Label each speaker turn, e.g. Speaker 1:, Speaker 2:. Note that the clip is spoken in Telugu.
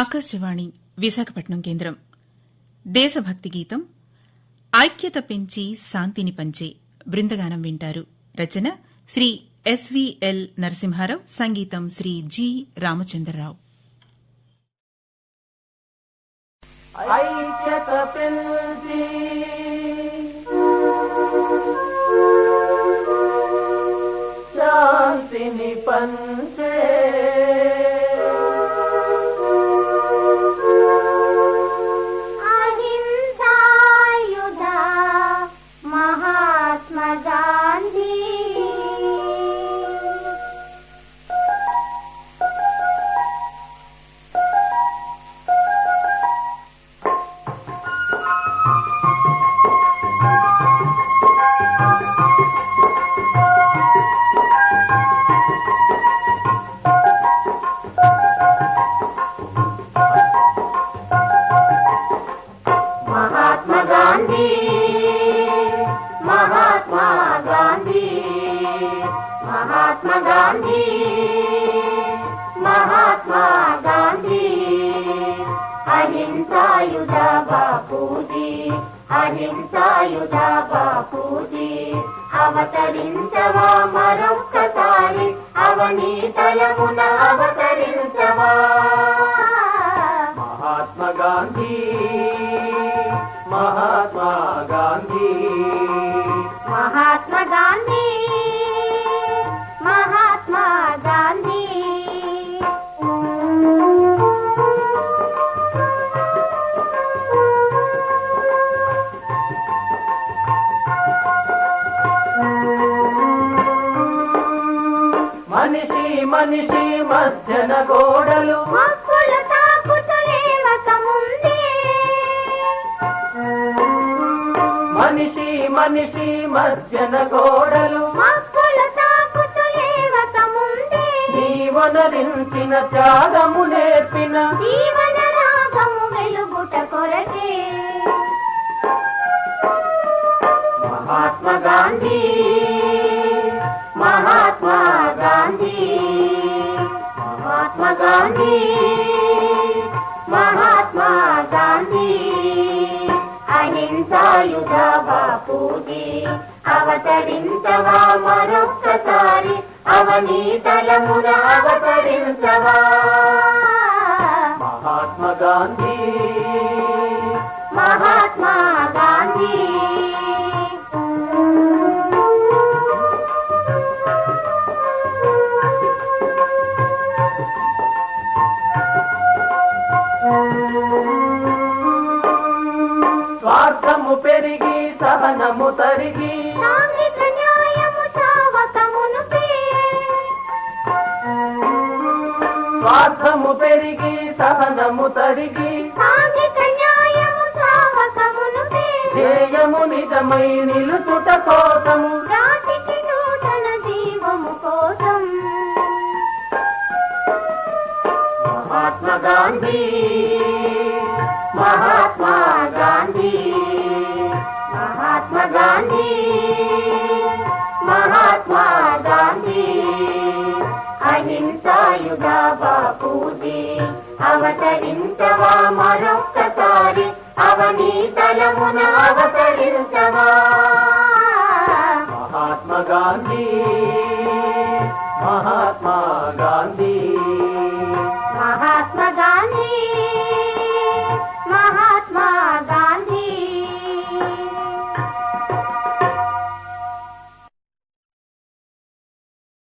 Speaker 1: ఆకాశవాణి విశాఖపట్నం కేంద్రం. దేశభక్తి గీతం ఐక్యత పెంచి శాంతిని పంచే బృందగానం వింటారు. రచన శ్రీ ఎస్వీఎల్ నరసింహారావు సంగీతం శ్రీ జి రామచంద్రరావు.
Speaker 2: ఐక్యత పెంచి
Speaker 3: గాంధీ మహాత్మా గాంధీ అహింసాయుధ బాపూజీ అహింసాయుధ బాపూజీ అవతరించవా మరొక్కసారి అవనీతలమున అవతరించవా?
Speaker 2: మహాత్మా గాంధీ మహాత్మా గాంధీ
Speaker 3: మహాత్మా గాంధీ
Speaker 2: మనిషి మనిషి మధ్యన గోడలు.
Speaker 3: హక్కుల తాకుతలేవక ముందే
Speaker 2: మనిషి మనిషి మధ్యన గోడలు.
Speaker 3: హక్కుల తాకుతలేవక ముందే
Speaker 2: జీవనరించిన త్యాగము నేర్పిన.
Speaker 3: జీవన రాగము వెలుగుట కొరకే.
Speaker 2: మహాత్మా
Speaker 3: గాంధీ మహాత్మా గాంధీ మహాత్మా గాంధీ మహాత్మా గాంధీ అహింసాయుధ బాపూజీ అవతరించవా మరొక్కసారి అవనీతలమున అవతరించవా?
Speaker 2: మహాత్మా గాంధీ
Speaker 3: మహాత్మా
Speaker 2: సహనము తరిగి స్వార్థము పెరిగి సహనము తరిగి ధ్యేయము నిజమై నిలుచుట కోసము మహాత్మా గాంధీ
Speaker 3: మహాత్మా గాంధీ. గాంధీ మహాత్మా గాంధీ అహింసాయుధ బాపూజీ అవతరించవా మరొక్కసారి అవనీతలమున అవతరించవా?
Speaker 2: మహాత్మా గాంధీ మహాత్మా గాంధీ